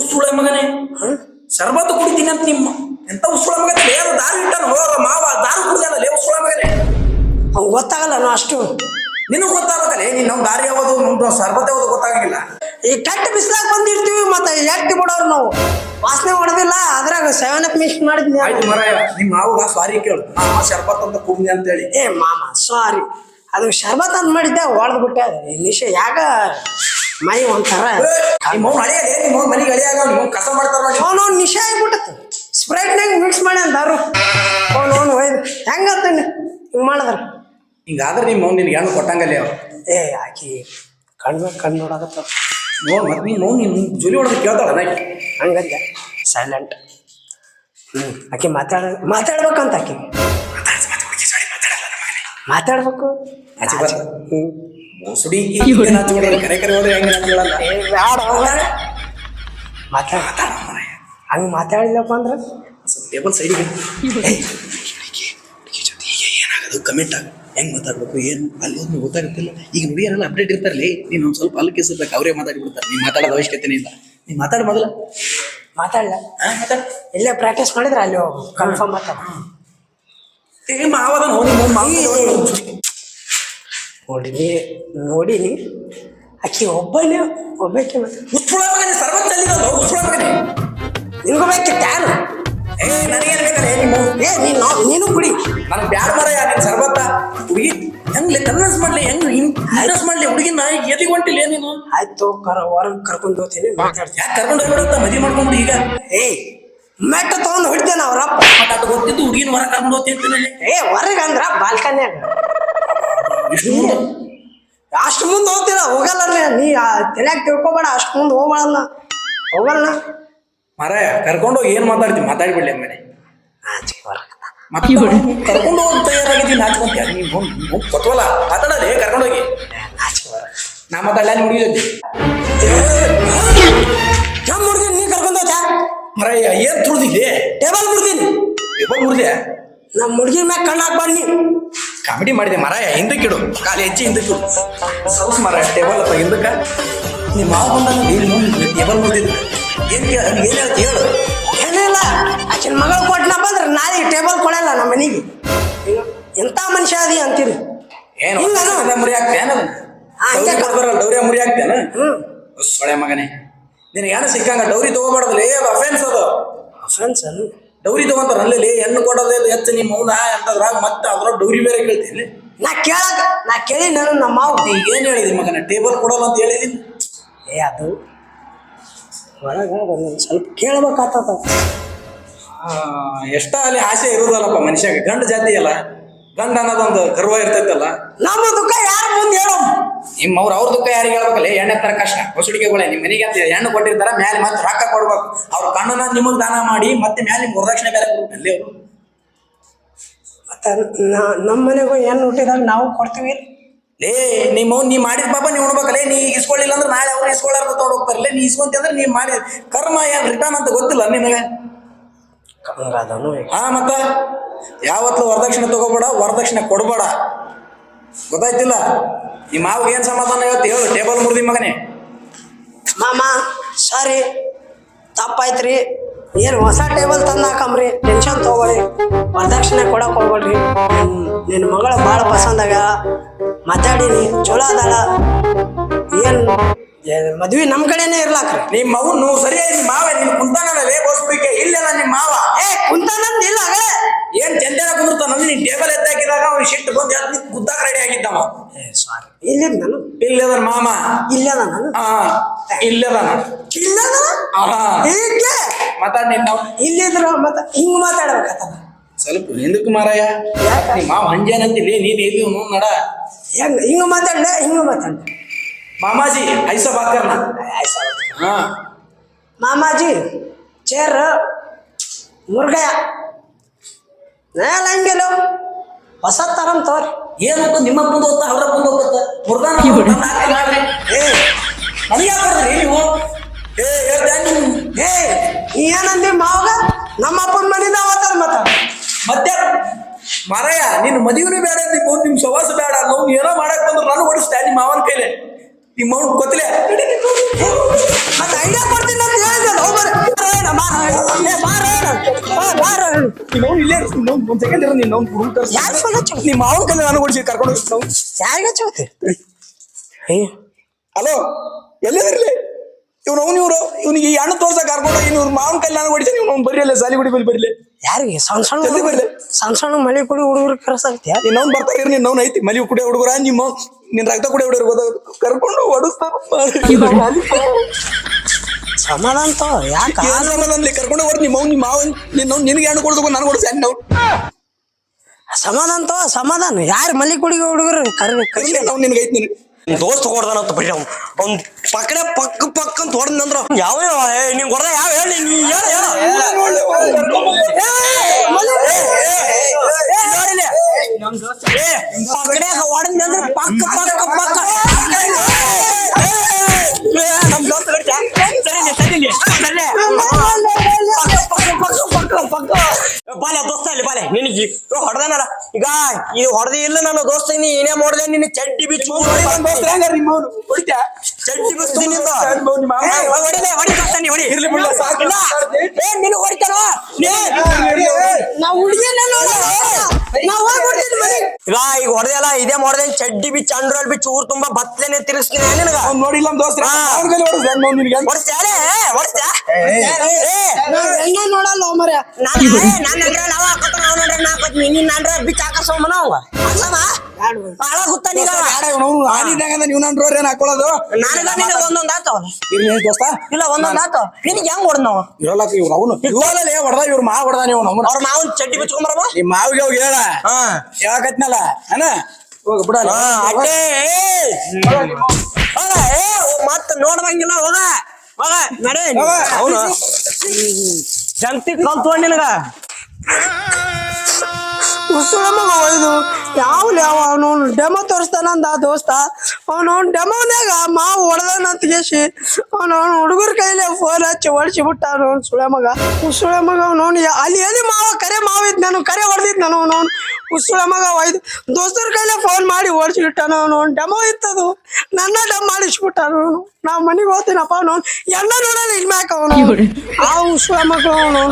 ಉಸುಳ ಮಗನೇ. ಶರ್ಬತ್ತು ಕುಡಿತೀನಿ ಅಂತ ನಿಮ್ಮ ಎಂತ ಉಸುಳ ಮಗನೇ? ಏನು ದಾರಿ ಇಟ್ಟನು ಹೋಗ ಮಾವ ದಾರು ಕುಡಿದಾನ ಲೇ ಉಸುಳ ಮಗನೇ. ಅವ್ ಗೊತ್ತಾಗಲ್ಲ ನಾ ಅಷ್ಟು. ನಿನಗೆ ಗೊತ್ತಾಗಲ್ಲ ನೀನು ನಾವು ದಾರಿ ಯಾವುದು ನಮ್ದು ಶರ್ಬತ್ ಯಾವುದು ಗೊತ್ತಾಗಿಲ್ಲ. ಈ ಕೆಟ್ಟ ಬಿಸಿಲಾಗ ಬಂದಿರ್ತೀವಿ ಮತ್ತೆ ಎಟ್ಟಿ ಬಿಡೋರು ನಾವು? ವಾಸನೆ ಹೊಡೆದಿಲ್ಲ ಅದ್ರಾಗ ಸೆವೆನ್ ಅಪ್ ಮಿಕ್ಸ್ ಮಾಡಿದ್ನಿ. ಆಯ್ತು ಮರಾಯ ನಿಮ್ಮ ಮಾವ ಸಾರಿ ಕೇಳು. ಮಾಮ ಶರ್ಬತ್ ಅಂತ ಕುಡ್ನಿ ಅಂತೇಳಿ. ಏ ಮಾಮ ಸಾರಿ ಅದು ಶರ್ಬತ್ ಅಂತ ಮಾಡಿದ್ದೆ ಹೊಡೆದು ಬಿಟ್ಟೆ. ನಿಶೆ ಯಾಕ ಮೈ ಒಂಥರ? ನಿಮ್ಮ ಅವ್ನು ಹಳೆಯದೇ ನಿಮ್ಮ ಅವ್ನು ಮನೆಗೆ ಹಳೆಯಾಗ ನಿಮ್ಮ ಕಸ ಮಾಡ್ತಾರ ನೋಡಿ ಅವನು ನಿಶೆ ಆಗ್ಬಿಟ್ಟತ್ತು ಸ್ಪ್ರೈಟ್ನಾಗ ಮಿಕ್ಸ್ ಮಾಡಿ ಅಂತಾರು ಅವನು ಅವನು ಒಯ್ದು ಹೆಂಗತ್ತ ಹಿಂಗೆ ಮಾಡಿದ್ರ? ಹಿಂಗಾದ್ರೆ ನಿಮ್ಮ ಅವ್ನು ನಿನ್ಗೆ ಹೆಣ್ಣು ಕೊಟ್ಟಂಗಲ್ಲೇ ಅವ್ರು? ಏ ಆಕಿ ಕಣ್ಣು ಕಣ್ಣು ನೋಡಕತ್ತ. ನೋಡ್ ಮತ್ತೆ ನೀನು ಅವ್ನು ನಿನ್ನ ಜೊಲಿ ಹೊಡೆದು ಕೇಳ್ತಾಳ ನಾಕಿ ಹಂಗಂದೆ. ಸೈಲೆಂಟ್ ಹ್ಞೂ ಆಕೆ ಮಾತಾಡ ಮಾತಾಡ್ಬೇಕಂತ ಆಕೆ. ಮಾತಾಡ್ಬೇಕು? ಹಂಗ ಮೋಸುಡಿ. ಕರೆ ಕರೆ ಹೋದ್ರೆ ಹೆಂಗೆ ಮಾತಾಡ. ಹಂಗೆ ಮಾತಾಡಿಲ್ಲಪ್ಪ ಅಂದ್ರೆ? ಟೇಬಲ್ ಸೈಡಿಗೆ ಏನಾಗೋದು? ಕಮೆಂಟ್ ಆಗ ಹೆಂಗ್ ಮಾತಾಡ್ಬೇಕು? ಏನು? ಅಲ್ಲಿ ಒಂದು ಗೊತ್ತಾಗುತ್ತಿಲ್ಲ. ಈಗ ನುಡಿಯರೆಲ್ಲ ಅಪ್ಡೇಟ್ ಇರ್ತಾರಲ್ಲಿ ನೀನು ಒಂದು ಸ್ವಲ್ಪ ಅಲ್ಲಿ ಕೇಸಿರ್ಬೇಕು ಅವರೇ ಮಾತಾಡಿಬಿಡ್ತಾರೆ. ನೀನು ಮಾತಾಡೋದು ಅವಶ್ಯಕತೆನೇ ಇಲ್ಲ. ನೀನು ಮಾತಾಡ ಮೊದಲ. ಮಾತಾಡಲ್ಲ ಹಾ ಮಾತಾಡ. ಇಲ್ಲೇ ಪ್ರಾಕ್ಟೀಸ್ ಮಾಡಿದ್ರೆ ಅಲ್ಲಿ ಕನ್ಫರ್ಮ್ ಮಾತಾಡ. ಏ ಮಾವದ ನೋಡಿ ನೋಡಿನಿ ನೋಡಿನಿ. ಆಕಿ ಒಬ್ಬನೇ ಒಬ್ಬಾಕೆ ಉಸ್ಫುಳ ಮಗನೇ ಸರ್ವತ್ ಚಲ್ಲಿರೋದು ಉಸ್ಫುಳ ಮಗನೇ. ನಿನ್ಗೂ ಬೇಕಿತ್ತು ಯಾರು ಏ ನನಗೇನು ಬೇಕಲ್ಲ ನಿಮ್ಮ ಏ ನೀನು ನೀನು ಕುಡಿ. ನನಗೆ ಬ್ಯಾಡ ಮರ ಯಾಕೆ ಸರ್ಬತ್ತ ಹುಡುಗಿ ಹೆಂಗ್ಲಿ ಕನ್ವಿನ್ಸ್ ಮಾಡ್ಲಿ ಹೆಂಗ್ ಇಂಟ್ರೆಸ್ಟ್ ಮಾಡ್ಲಿ ಹುಡುಗಿನ ಎಲ್ಲಿಗೆ ಹೊಂಟಿಲ್ಲ ನೀನು? ಆಯ್ತು ಕರ ವಾರ ಕರ್ಕೊಂಡು ಹೋಗ್ತೀನಿ ಮಾತಾಡ್ತೀನಿ. ಯಾಕೆ ಕರ್ಕೊಂಡು ಹೋಗ್ಬಿಡುತ್ತ ಮದುವೆ ಮಾಡ್ಕೊಂಡು ಈಗ? ಏ ಮೆಟ್ಟ ತಗೊಂಡು ಹೊಡಿತೇನೆ ಅವ್ರಪ್ಪ ಮತ್ತೆ ಅದು ಗೊತ್ತಿದ್ದು ಹುಡುಗಿನ ಹೊರ ಕರ್ಕೊಂಡು ಹೋಗ್ತೀನಿ ಏ ಹೊರಗೆ ಅಂದ್ರ ಬಾಲ್ಕನ್ಯಾಗ ಇಷ್ಟು ಮುಂದೆ ಅಷ್ಟು ಮುಂದೆ ಹೋಗ್ತೀರ ಹೋಗಲ್ಲ ನೀ ತಲೆಯಾಗ ತಿಳ್ಕೊಬೇಡ ಅಷ್ಟು ಮುಂದೆ ಹೋಗ್ಬೇಡಲ್ಲ ಹೋಗಲ್ಲ ಮರ ಕರ್ಕೊಂಡು ಹೋಗಿ ಏನು ಮಾತಾಡ್ತೀನಿ ಮಾತಾಡ್ಬಿಡ್ಲಿ ಮನೆ ಆಚೆ ಹೊರಗೆ ಮತ್ತೆ ಕರ್ಕೊಂಡು ಹೋಗಿ ತಯಾರಾಗಿದ್ದೀನಿ ನಾಚ್ಕೊಂತೀಯ ನೀವು ಗೊತ್ತವಲ್ಲ ಹೇ ಕರ್ಕೊಂಡು ಹೋಗಿ ಆಚೆ ಹೊರಗೆ ನಾ ಮಾತಾಡಲ್ಲ ನಿಮ್ಮ ಹುಡುಗಿ ಜೊತೆ ಹುಡುಗಿ ನೀ ಕರ್ಕೊಂಡು ಏನ್ ತುಳಿದಿದೆ ಟೇಬಲ್ ಬಿಡ್ತೀನಿ ಇವಾಗ ಮುರಿದೆ? ನಮ್ಮ ಹುಡುಗಿ ಮ್ಯಾಗ ಕಣ್ಣು ಹಾಕ್ಬಾರ್ದು ನೀ ಕಾಮಿಡಿ ಮಾಡಿದೆ ಮರಾಯ ಹಿಂದಕ್ಕಿಡು ಕಾಲು ಹೆಚ್ಚಿ ಹಿಂದಕ್ಕಿಡು ಸೌಸ್ ಮರಾಯ ಟೇಬಲ್ ಅಪ್ಪ ಹಿಂದಕ್ಕ. ನಿಮ್ಮ ಮಾವ ಬಂದಾಗ ಏನು ನೋಡಿ ಟೇಬಲ್ ಮುರಿದಿದ್ದು ಏನು ಕೇಳ ಏನು ಹೇಳ್ತಿ ಹೇಳು. ಏನಿಲ್ಲ ಆಕಿನ ಮಗಳು ಕೊಟ್ಟನಪ್ಪ ಅಂದ್ರೆ ನಾಳೆ ಟೇಬಲ್ ಕೊಡಲ್ಲ ನಮ್ಮ ಮನೆಗೆ. ಎಂಥ ಮನುಷ್ಯ ಅದಿ ಅಂತೀರಿ? ಏನು? ಮುರಿ ಹಾ, ಹಂಗೆ ಕ- ಡೌರ್ಯ ಡೌರಿ ಮುರಿ ಹಾಕ್ತೇನ ಹ್ಞೂ ಸೊಳೆ ಮಗನೇ. ನಿನಗೆ ಏನು ಸಿಕ್ಕಂಗ ಡೌರಿ ತಗೋಬಾರ್ದಲ್ಲ ಏ ಅಫೆನ್ಸ್ ಅದು. ಫ್ರೆಂಡ್ಸ್ ಡೌರಿ ತೊಗೊಂತಾರೆ ಅಲ್ಲಿ ಹೆಣ್ಣು ಕೊಡೋದೇ ಹೆಚ್ಚು. ನಿಮ್ಮ ಮೌನ ಅಂತದ್ರಾಗ ಮತ್ತೆ ಅದ್ರಾಗ ಡೌರಿ ಬೇರೆ ಕೇಳ್ತೀನಿ. ನಾ ಕೇಳಕ್ ನಾ ಕೇಳಿ ನಾನು ನಮ್ಮ ಮಾವು ಏನು ಹೇಳಿದಿ ಮಗನ? ಟೇಬಲ್ ಕೊಡೋಲ್ಲ ಅಂತ ಹೇಳಿದ್ದೀನಿ ಏ ಅದು ಹೊರಗೆ ಸ್ವಲ್ಪ ಕೇಳ್ಬೇಕಾಗ್ತದ ಎಷ್ಟ ಅಲ್ಲಿ ಆಸೆ ಇರುದಲ್ಲಪ್ಪ ಮನುಷ್ಯಾಗ. ಗಂಡ ಜಾತಿ ಅಲ್ಲ. ಗಂಡ ಅನ್ನೋದೊಂದು ಗರ್ವ ಇರ್ತೈತಲ್ಲ. ನಮ್ಮ ದುಃಖ ಯಾರು ಮುಂದೆ ಹೇಳೋ ನಿಮ್ಮ ಅವ್ರ ಅವ್ರ ದುಃಖ ಯಾರಿಗೆ ಹೇಳ್ಬೇಕಲ್ಲ? ಎಣ್ಣೆ ತರ ಕಷ್ಟ. ಹೊಸಡಿಕೆಗಳೇ ನಿಮ್ಮ ಮನೆಗೆ ಅಂತ ಹೆಣ್ಣು ಕೊಟ್ಟಿರ್ತಾರ ಮ್ಯಾಲೆ ಮತ್ತೆ ರೊಕ್ಕ ಕೊಡ್ಬೇಕು. ಅವ್ರ ಕಣ್ಣನ್ನ ನಿಮಗೆ ದಾನ ಮಾಡಿ ಮತ್ತೆ ಮ್ಯಾಲೆ ನಿಮ್ಗೆ ವರದಕ್ಷಿಣೆ ಬೇರೆ ಅಲ್ಲಿ ಅವರು. ಮತ್ತೆ ನಮ್ಮ ಮನೆಗೂ ಏನು ಹುಟ್ಟಿದಾಗ ನಾವು ಕೊಡ್ತೀವಿ. ಲೇ ನಿಮ್ಮ ನೀ ಮಾಡಿದ ಪಾಪ ನೀವು ಉಣ್ಬೇಕಲ್ಲ? ನೀ ಇಸ್ಕೊಳ್ಳಿಲ್ಲ ಅಂದ್ರೆ ನಾಳೆ ಅವ್ರು ಇಸ್ಕೊಳ್ಳಾರ ತಗೊಂಡು ಹೋಗ್ತಾರಲ್ಲ ನೀ ಇಸ್ಕೊಂತ ಅಂದ್ರೆ ನೀ ಮಾಡಿ ಕರ್ಮ ಏನು ರಿಟರ್ನ್ ಅಂತ ಗೊತ್ತಿಲ್ಲ ನಿನಗೆ? ಹಾ ಮತ್ತ? ಯಾವತ್ತು ವರದಕ್ಷಿಣೆ ತಗೋಬೇಡ ವರದಕ್ಷಿಣೆ ಕೊಡ್ಬೇಡ. ಗೊತ್ತಾಯ್ತಿಲ್ಲ? ನಿಮ್ಮ ಮಾವ ಏನ್ ಸಮಾಧಾನ ಇವತ್ತು ಹೇಳು ಟೇಬಲ್ ಮುರಿದಿ ಮಗನೇ. ಮಾಮ ಸಾರಿ ತಪ್ಪಾಯ್ತ್ರಿ. ಏನು ಹೊಸ ಟೇಬಲ್ ತಂದು ಹಾಕಂಬ್ರಿ ಟೆನ್ಷನ್ ತೊಗೊಳ್ಳಿ ವರದಕ್ಷಿಣೆ ಕೊಡಕ್ಕೆ ಹೋಗ್ಬೇಡ್ರಿ. ನಿನ್ನ ಮಗಳು ಭಾಳ ಪಸಂದಾಗ ಮಾತಾಡೀನಿ ಚಲೋ ಅದಾಳ. ಏನ್ ಮದ್ವೆ ನಮ್ಮ ಕಡೆನೇ ಇರ್ಲಾಕ್ರಿ. ನಿಮ್ಮ ಮಗು ನೀವು ಸರಿಯಾಗಿ ಮಾವೇ ಮಾವ ನಿನ್ ಕುಂತಾನಲ್ಲ ಲೇ ಬೋಸ್ಬಿಕೆ ಇಲ್ಲೆಲ್ಲ ಇಲ್ಲದ ಮಾಮ? ಇಲ್ಲದ ಹಾ ಇಲ್ಲದ ಇಲ್ಲದ ಆಹಾ ಹೀಗೆ ಮಾತಾಡ್ ನಿನ್ನ ಇಲ್ಲಿದ್ರ ಮತ್ತೆ ಹಿಂಗ್ ಮಾತಾಡ್ಬೇಕತ್ತಲ್ಲ ಸ್ವಲ್ಪ ಹಿಂದಕ್ಕೆ ಮಾರಾಯ. ನಿಮ್ಮ ಮಾವ ಅಂಜೇನಂತಿಲ್ಲ ನೀನ್ ನೀನು ನೋಡ್ ನಡ. ಹೆಂಗ್ ಹಿಂಗ ಮಾತಾಡ ಹಿಂಗ ಮಾತಾಡ ಮಾಮಾಜಿ ಐಸ ಬಾಕರ್ನ. ಹಾ. ಮಾಮಾಜಿ ಚೇರ್ ಮುರ್ಗಯ ಹಂಗಿಲ್ಲ ಹೊಸ ತರಂ. ತೋರಿ ಏನಪ್ಪ ನಿಮ್ಮ ಮುಂದೆ ಹೋಗ್ತಾ ಅವ್ರ ಮುಂದೆ ಹೋಗ್ತಾ. ಮುರ್ಗಾನ ಏ ನನಗೆ ಬರ್ರಿ ಬರ್ದ್ರಿ ನೀವು. ಏ ಹೇಳ್ದೆ ನಿಮ್ ಏ ನೀ ಏನಂದಿ ಮಾವಾಗ? ನಮ್ಮ ಅಪ್ಪನ ಮನೆಯಿಂದ ಅವತ್ತಾರ ಮತ್ತ ಮತ್ತೆ ಮಾರಾಯ ನಿನ್ನ ಮದುವೆನೂ ಬೇಡ ನೀವು ನಿಮ್ ಸವಾಸ ಬೇಡ. ನಾವು ಏನೋ ಮಾಡಕ್ ಬಂದ್ರು ನಾನು ಓಡಿಸ್ತಾ ನಿಮ್ಮ ಮಾವನ ಕೈಲೆ. ನಿಮ್ಮ ಅವ್ನ ಗೊತ್ತಿಲ್ಲ. ಮತ್ತೆ ಐಡಿಯಾ ಇಲ್ಲೇ ಇರು. ನಿಮ್ಮ ಅವ್ನು ಒಂದ್ ಸೆಕೆಂಡ್ ಇರೋ. ನಿಮ್ಮ ಅವ್ನು ಹುಡುಗ ಯಾರ್? ನಿಮ್ಮ ಮಾವನ ಕೈಲಿ ನಾನು ಕರ್ಕೊಂಡು ಹೋಗ್ತೀನಿ. ನಾವು ಯಾರಿಗೆ ಹಚ್ಚೋತಿ ಏ. ಹಲೋ? ಎಲ್ಲಿದಿರ್ಲಿ ಇವ್ನು ಅವ್ನು ಇವ್ರು. ಇವನಿಗೆ ಈ ಹಣ್ಣು ತೋರ್ಸ ಕರ್ಕೊಂಡು ಹೋಗಿ ಇವ್ರ ಮಾವನ ಕೈಲಿ ನಾನು ಹೊಡಿತೀನಿ. ನೀವು ಅವ್ನು ಬರೀ ಸಾಲಿ ಗುಡಿ ಬಲ್ಲಿ ಬರಲಿ ಯಾರಿಗೆ? ಸಣ್ಣ ಸಣ್ಣ ಜಲ್ದಿ ಬರ್ಲಿ. ಸಣ್ಣ ಸಣ್ಣ ಮಳೆ ಕುಡಿ ಹುಡುಗರು ಕರೆಸಾಗ್ತೀಯ ಬರ್ತಾ ಇರ್. ಅವ್ನು ಐತಿ. ಮಲಿ ಕುಡಿಯೋ ಹುಡುಗರ ನಿಮ್ಮ ನಿನ್ನ ರಕ್ತ ಕುಡಿಯೋ ಹುಡುಗರು ಗೊತ್ತಾಗ ಕರ್ಕೊಂಡು ಓಡಿಸ್ತಾರ ಸಮಾಧಾನ ತೋ ಯಾಕ ಅಲ್ಲಿ ಕರ್ಕೊಂಡು ಹೋಗಿ ನಿಮ್ಮ ನಿಮ್ಮ ಮಾವನ್ ನಿನ್ನ ಅವ್ನು ನಿನಗೆ ಹೆಣ್ಣು ಕೊಡ್ಬೇಕು ನಾನು ಕೊಡ್ಸಿ ನಾವು ಸಮಾಧಾನ ಅಂತ ಸಮಾಧಾನ ಯಾರು ಮಲ್ಲಿ ಕುಡಿಗೆ ಹುಡುಗರು ಕರಿ ಕರ್ಸಿ ನಾವು ನಿನಗೆ ಐತಿ ನಿನಗೆ ದೋಸ್ತ ಹೊಡ್ದಾನಂತ ಬರೀ ಅವ್ನು ಅವ್ನ್ ಪಕ್ಕಡೆ ಪಕ್ಕ ಪಕ್ಕ ಅಂತ ಹೊಡೆದಂದ್ರ ಯಾವ ಯಾವ ನೀವ್ ಹೊಡೆದ ಯಾವ ಹೇಳಿ ನೀ ಹೇಳ ಪಕ್ಕಡೆ ಹೊಡೆದಂದ್ರೆ ಪಕ್ಕ ಪಕ್ಕ ಪಕ್ಕ ನಿನಗೆ ಹೊಡೆದಾನಲ್ಲ. ಈಗ ಈ ಹೊಡೆದಿ ಇಲ್ಲ ನನ್ನ ದೋಸ್ತ ನೀ ಏನೇ ಮಾಡ್ದೆ ನಿನ್ನ ಚಡ್ಡಿ ಬಿಚ್ಚು. ಚಡ್ಡಿ ಹೊಡಿ ದೋಸ್ತ ನೀ ಹೊಡಿ ಇರ್ಲಿ. ಏ ಹೊಡಿತಾನೋ? ನೀ ನಾವು ಹುಡುಗಿನ ಈಗ ಈಗ ಹೊಡೆದಲ್ಲ ಇದೇ ಮಾಡ್ದೆ ಚಡ್ಡಿ ಬಿಚ್ಚ ಅಂಡ್ರೋಲ್ ಬಿಚ್ಚ ಊರ್ ತುಂಬಾ ಬತ್ತಲೇನೆ ತಿರ್ಗಿಸ್ತೀನಿ ನಿನಗ. ನೋಡಿಲ್ಲ ನಮ್ಮ ದೋಸ್ತ. ಹಾ. ನಾವ್ ಹೆಂಗ ನೋಡಲ್ಲ ಮರ ನಾನು ನಾನು ಅಂದ್ರೆ ನಾವ ಹಾಕೋತ ನಾವ್ ನೋಡ್ರೆ ನಾ ಹಾಕೋತೀನಿ ನೀನ್ ಅಂದ್ರೆ ಬಿಚ್ಚ ಹಾಕಸೋಮನ ಅವ ಹಾಕ್ಸಮ ಹಾಳ ಗುತ್ತ ನೀಗ ಆಡಿದಾಗ ನೀವು ನಾನು ರೋರ್ ಏನ್ ಹಾಕೊಳ್ಳೋದು? ನನಗ ನಿನಗ ಒಂದೊಂದ್ ದೋಸ್ತ? ಇಲ್ಲ ಒಂದೊಂದ್ ಆತ. ನಿನಗೆ ಹೆಂಗ್ ಹೊಡೆದ್ ನಾವು ಇರೋಲ್ಲ ಇವ್ರು ಅವನು ಹೊಡೆದ ಇವ್ರು ಮಾ ಹೊಡೆದ ನೀವು ಅವನು ಅವ್ರ ಮಾವನ್ ಚಡ್ಡಿ ಬಿಚ್ಕೊಂಬರವ ನಿಮ್ಮ ಮಾವಿಗೆ ಅವ್ ಹೇಳ. ಹಾ. ಹೇಳಕತ್ನಲ್ಲ ಅಣ್ಣ ಹೋಗ ಬಿಡಲ್ಲ. ಮತ್ತ ನೋಡ್ದಂಗಿಲ್ಲ ಹೋಗ. ಅವನು ಜಂತಿ ಕಲ್ತು ನಿನಗ. ಉಸುಳ ಮಗ ಒಯ್ದು. ಯಾವ ಅವ ಅವನು ಡೆಮೋ ತೋರಿಸ್ತಾನಂದ ದೋಸ್ತ. ಅವನು ಡೆಮೋನಾಗ ಮಾವು ಹೊಡೆದಾನಂತ ಗೇಸಿ ಅವನು ಅವ್ನು ಹುಡುಗರ ಕೈಲಿ ಫೋನ್ ಹಚ್ಚಿ ಹೊಡಿಸಿ ಬಿಟ್ಟ ಅವನು ಸುಳೆ ಮಗ. ಉಸುಳೆ ಮಗ ಅವನು ಅಲ್ಲಿ ಎಲ್ಲಿ ಮಾವ? ಕರೆ ಮಾವ ಇದ್ ನಾನು ಕರೆ ಹೊಡೆದಿದ್ ನಾನು ಅವನು ಉಸುಳೆ ಮಗ ಒಯ್ದು ದೋಸ್ತರ ಕೈಲೇ ಫೋನ್ ಮಾಡಿ ಓಡಿಸಿಬಿಟ್ಟಾನ ಅವನು ಡೆಮೋ ಇತ್ತದು. ನನ್ನ ಡೆಮ್ ಮಾಡಿಸ್ಬಿಟ್ಟ ಅವನು. ನಾವು ಮನೆಗೆ ಹೋಗ್ತೀನಪ್ಪ ಅವನು ಎಲ್ಲ ನೋಡಲ್ಲ ಇಲ್ಲಿ ಮ್ಯಾಕ ಅವನು. ಆ ಉಸುಳೆ ಮಗ ಅವನು